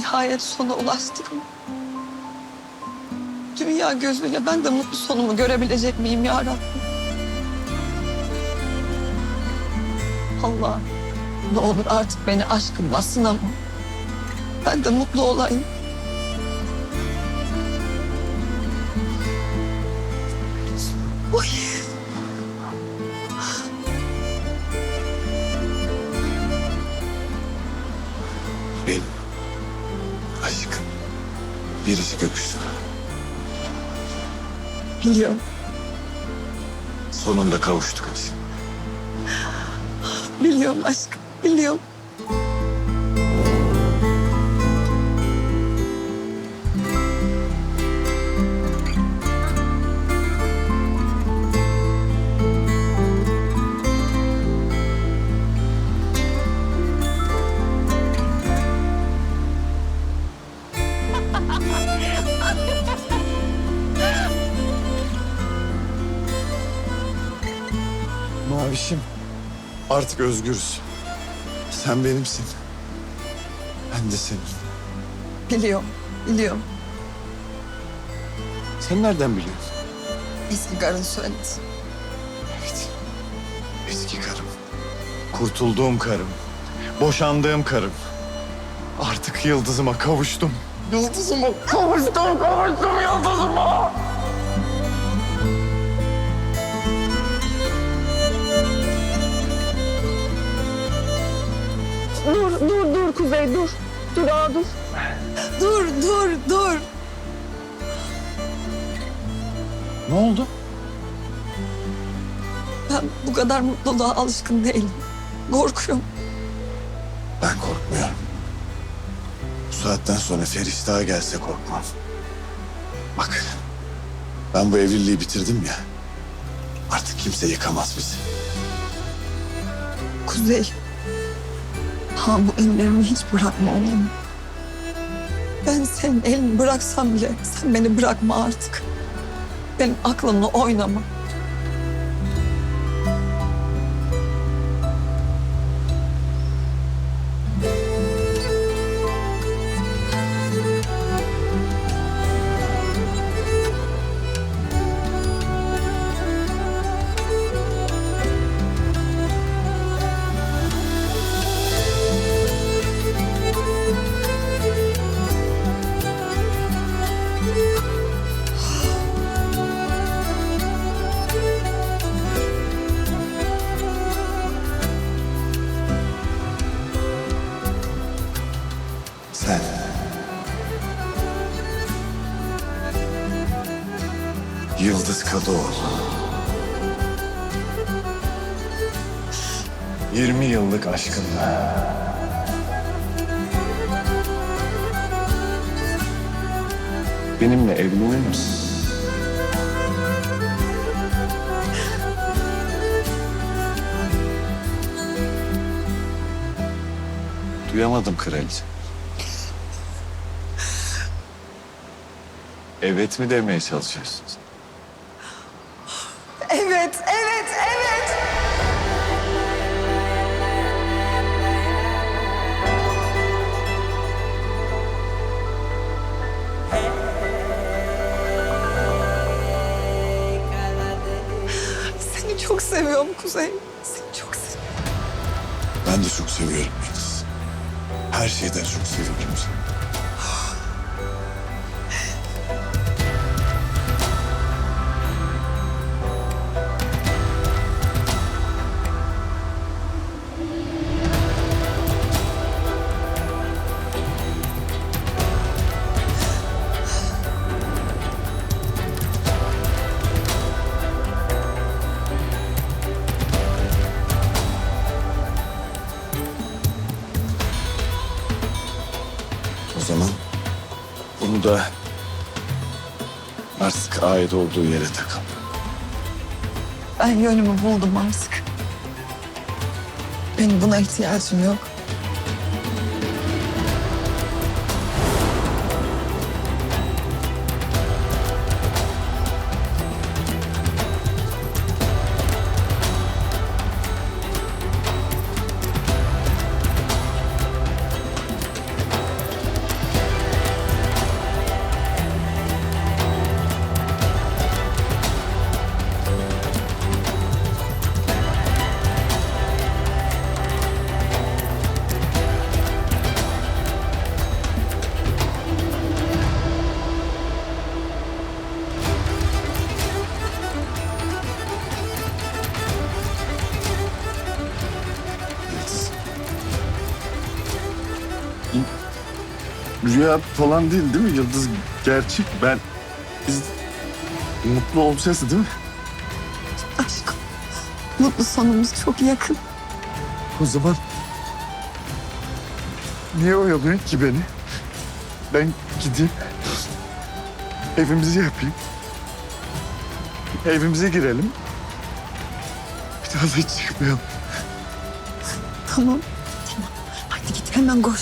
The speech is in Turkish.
nihayet sona ulaştık. Dünya gözüyle ben de mutlu sonumu görebilecek miyim ya Rabbim? Allah ne olur artık beni aşkınla sınama. Ben de mutlu olayım. Oy. Birisi gökyüzüne. Biliyorum. Sonunda kavuştuk aşkım. Biliyorum aşkım. Biliyorum. Mavişim artık özgürüz. Sen benimsin. Ben de senin. Biliyorum. Biliyorum. Sen nereden biliyorsun? Eski karın söyledi. Evet. Eski karım. Kurtulduğum karım. Boşandığım karım. Artık yıldızıma kavuştum. Yıldızıma kavuştum, kavuştum yıldızıma. Dur, dur, dur Kuzey, dur. Dur, aa, dur. Dur, dur, dur. Ne oldu? Ben bu kadar mutluluğa alışkın değilim. Korkuyorum. Ben korkmuyorum. Bu saatten sonra Feriştah'a gelse korkmam. Bak, ben bu evliliği bitirdim ya. Artık kimse yıkamaz bizi. Kuzey. Ha bu ellerimi hiç bırakma olur mu? Ben senin elini bıraksam bile sen beni bırakma artık. Benim aklımla oynama. Yıldız Kadıoğlu. 20 yıllık aşkınla. Benimle evlenir misin? Duyamadım kraliçe. Evet mi demeye çalışıyorsunuz? Evet, evet, evet. Seni çok seviyorum Kuzey. Seni çok seviyorum. Ben de çok seviyorum Yıldız. Her şeyden çok seviyorum seni. O zaman bunu da artık ait olduğu yere takalım. Ben yönümü buldum artık. Benim buna ihtiyacım yok. Rüya falan değil değil mi Yıldız? Gerçek ben... Biz mutlu olacağız değil mi? Aşkım. Mutlu sonumuz çok yakın. O zaman niye oyalıyorsun ki beni? Ben gideyim. Evimizi yapayım. Evimize girelim. Bir daha da hiç çıkmayalım. Tamam. Tamam. Hadi git hemen koş.